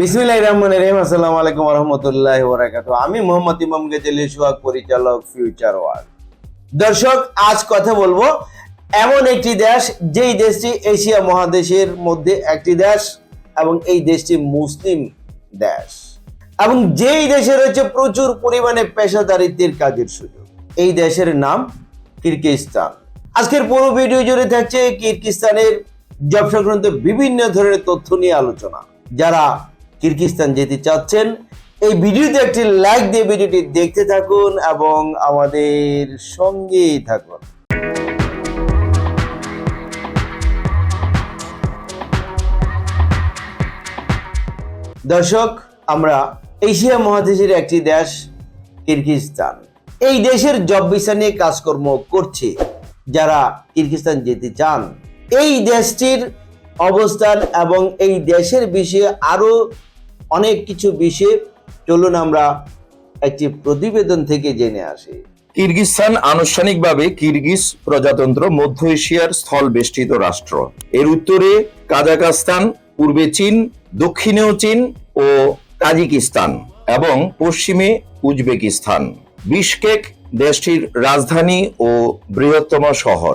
বিসমিল্লাহ রহমান রহিম, আসসালামু আলাইকুম রহমতুল্লাহ ওরাকাত আমি মোহাম্মদ ইমাম গেজেলি সুহাগ পরিচালক ফিউচার ওয়ার্ল্ড দর্শক আজ কথা বলব, এমন একটি দেশ যেই দেশটি এশিয়া মহাদেশের মধ্যে একটি দেশ। এবং এই দেশটি মুসলিম দেশ এবং যেই দেশে রয়েছে প্রচুর পরিমাণে পেশাদারিত্বের কাজের সুযোগ, এই দেশের নাম কিরগিজস্তান আজকের পুরো ভিডিও জুড়ে থাকছে কিরগিজস্তানের জব সংক্রান্ত বিভিন্ন ধরনের তথ্য নিয়ে আলোচনা, যারা কিরগিজস্তান যেতে চাচ্ছেন, এই ভিডিওতে একটি লাইক দিয়ে ভিডিওটি দেখতে থাকুন এবং আমাদের সঙ্গেই থাকুন। দর্শক, আমরা এশিয়া মহাদেশের একটি দেশ, কিরগিজস্তান। এই দেশের জব ভিসা নিয়ে কাজকর্ম করছে যারা কিরগিজস্তান যেতে চান। এই দেশটির অবস্থান এবং এই দেশের বিষয়ে আরও অনেক কিছু বিষয়ে চলুন আমরা একটি প্রতিবেদন থেকে জেনে আসি। কিরগিজস্তান আনুষ্ঠানিকভাবে কিরগিজ প্রজাতন্ত্র মধ্য এশিয়ার স্থল বেষ্টিত রাষ্ট্র। এর উত্তরে কাজাকাস্তান পূর্বে চীন, দক্ষিণেও চীন ও তাজিকিস্তান এবং পশ্চিমে উজবেকিস্তান। বিশকেক দেশটির রাজধানী ও বৃহত্তম শহর।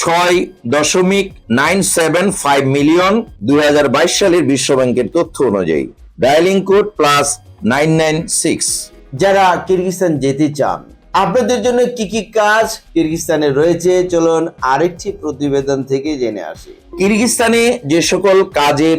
ছয় দশমিক নাইন সেভেন ফাইভ মিলিয়ন দুই সালের বিশ্ব ব্যাংকের তথ্য অনুযায়ী dialing code plus nine nine six. যারা কিরগিজস্তান যেতে চান, আপনাদের জন্য কি কি কাজ কিরগিজস্তানে রয়েছে? চলুন আরেকটি প্রতিবেদন থেকে জেনে আসি। কিরগিজস্তানে যে সকল কাজের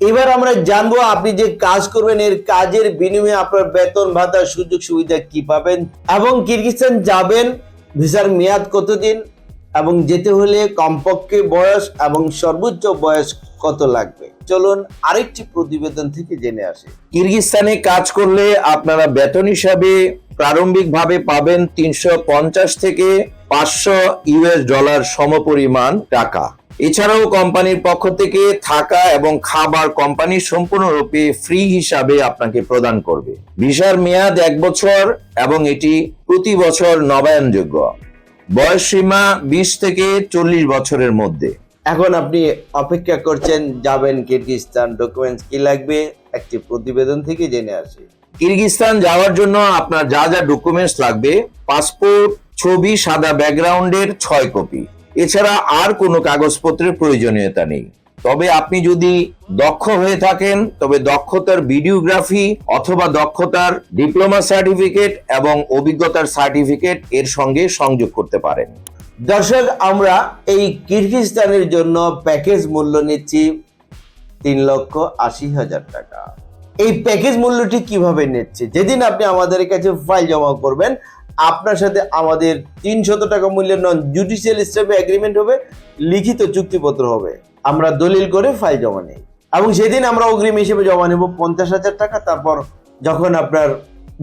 এবার আমরা জানব আপনি যে কাজ করবেন, এর কাজের বিনিময়ে আপনার বেতন, ভাতা, সুযোগ সুবিধা কি পাবেন এবং কিরগিজস্তান যাবেন, ভিসার মেয়াদ কতদিন এবং যেতে হলে কমপক্ষে বয়স এবং সর্বোচ্চ বয়স কত লাগবে? চলুন আরেকটি প্রতিবেদন থেকে জেনে আসি। কিরগিজস্তানে কাজ করলে আপনারা বেতন হিসাবে প্রারম্ভিকভাবে পাবেন তিনশো পঞ্চাশ থেকে পাঁচশো ইউএস ডলার সমপরিমাণ টাকা। এছাড়াও কোম্পানির পক্ষ থেকে থাকা এবং খাবার কোম্পানি সম্পূর্ণরূপে ফ্রি হিসাবে আপনাকে প্রদান করবে। ভিসার মেয়াদ এক বছর এবং এটি প্রতি বছর নবায়নযোগ্য। বয়স সীমা বিশ থেকে চল্লিশ বছরের মধ্যে। এখন আপনি অপেক্ষা করছেন যাবেন কিরগিজস্তান ডকুমেন্টস কি লাগবে একটি প্রতিবেদন থেকে জেনে আসি। কিরগিজস্তান যাওয়ার জন্য আপনার যা যা ডকুমেন্টস লাগবে পাসপোর্ট ছবি সাদা ব্যাকগ্রাউন্ডের ছয় কপি এছাড়া আর কোনো কাগজপত্রের প্রয়োজনীয়তা নেই। তবে আপনি যদি দক্ষ হয়ে থাকেন, তবে দক্ষতার ভিডিওগ্রাফি অথবা দক্ষতার ডিপ্লোমা সার্টিফিকেট এবং অভিজ্ঞতার সার্টিফিকেট এর সঙ্গে সংযোগ করতে পারেন। দর্শক, আমরা এই কিরগিজস্তানের জন্য প্যাকেজ মূল্য নিচ্ছি তিন লক্ষ আশি হাজার টাকা। এই প্যাকেজ মূল্যটি কীভাবে নিচ্ছে? যেদিন আপনি আমাদের কাছে ফাইল জমা করবেন আপনার সাথে আমাদের তিনশত টাকা মূল্যের নন জুডিশিয়াল স্টেপে এগ্রিমেন্ট হবে, লিখিত চুক্তিপত্র হবে। আমরা দলিল করে ফাইল জমা নেই। এবং সেদিন আমরা অগ্রিম হিসেবে জমা নেব পঞ্চাশ হাজার টাকা। তারপর যখন আপনার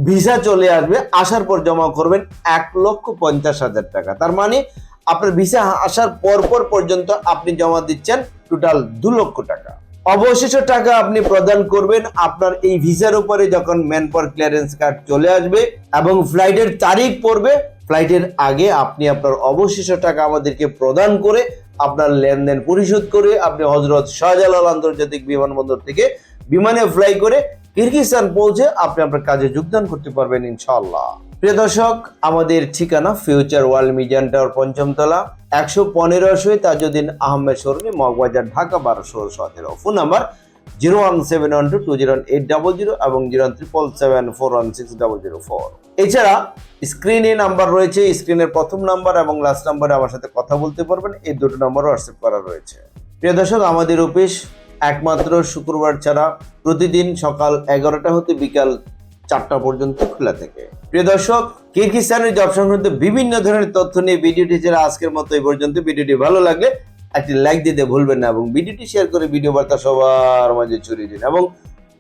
ভিসা চলে আসবে, আসার পর জমা করবেন এক লক্ষ পঞ্চাশ হাজার টাকা। তার মানে আপনার ভিসা আসার পর পর পর্যন্ত আপনি জমা দিচ্ছেন টোটাল দু লক্ষ টাকা। অবশিষ্ট টাকা আপনি প্রদান করবেন। আপনার এই ভিসার উপরে যখন ম্যান পাওয়ার ক্লিয়ারেন্স কার্ড চলে আসবে এবং ফ্লাইটের তারিখ পড়বে, ফ্লাইটের আগে আপনি আপনার অবশিষ্ট টাকা আমাদেরকে প্রদান করে আপনার লেনদেন পরিশোধ করে আপনি হজরত শাহজালাল আন্তর্জাতিক বিমানবন্দর থেকে বিমানে ফ্লাই করে কিরগিস্তান পৌঁছে আপনি আপনার কাজে যোগদান করতে পারবেন ইনশাআল্লাহ। প্রিয় দর্শক, আমাদের ঠিকানা ফিউচার ওয়ার্ল্ড মিডিয়ান টাওয়ার পঞ্চমতলা, একশো পনেরো শহীদ তাজুদ্দিন আহমেদ সরণি মগবাজার, ঢাকা, বারোশো সতেরো। Phone number zero one seven one two two zero eight double zero এবং zero triple seven four one six double zero four. এছাড়া স্ক্রিনে নাম্বার রয়েছে, স্ক্রিনের প্রথম নাম্বার এবং লাস্ট নাম্বারে আমার সাথে কথা বলতে পারবেন, এই দুটো নাম্বার হোয়াটসঅ্যাপ করা রয়েছে। প্রিয় দর্শক, আমাদের অফিস একমাত্র শুক্রবার ছাড়া প্রতিদিন সকাল এগারোটা হতে বিকাল চারটা পর্যন্ত খোলা থাকে। প্রিয় দর্শক কিরগিস্তানের জব সংক্রান্ত বিভিন্ন ধরনের তথ্য নিয়ে ভিডিওটি ছিল আজকের মতো এই পর্যন্ত ভিডিওটি ভালো লাগলে একটি লাইক দিতে ভুলবেন না এবং ভিডিওটি শেয়ার করে ভিডিও বার্তা সবার মাঝে ছড়িয়ে দিন। এবং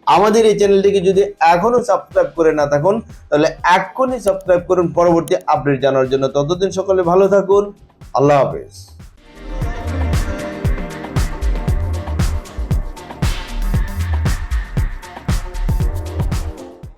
আমাদের এই চ্যানেলটিকে যদি এখনও সাবস্ক্রাইব করে না থাকুন, তাহলে এখনই সাবস্ক্রাইব করুন। পরবর্তী আপডেট জানার জন্য ততদিন সকলে ভালো থাকুন। আল্লাহ হাফেজ।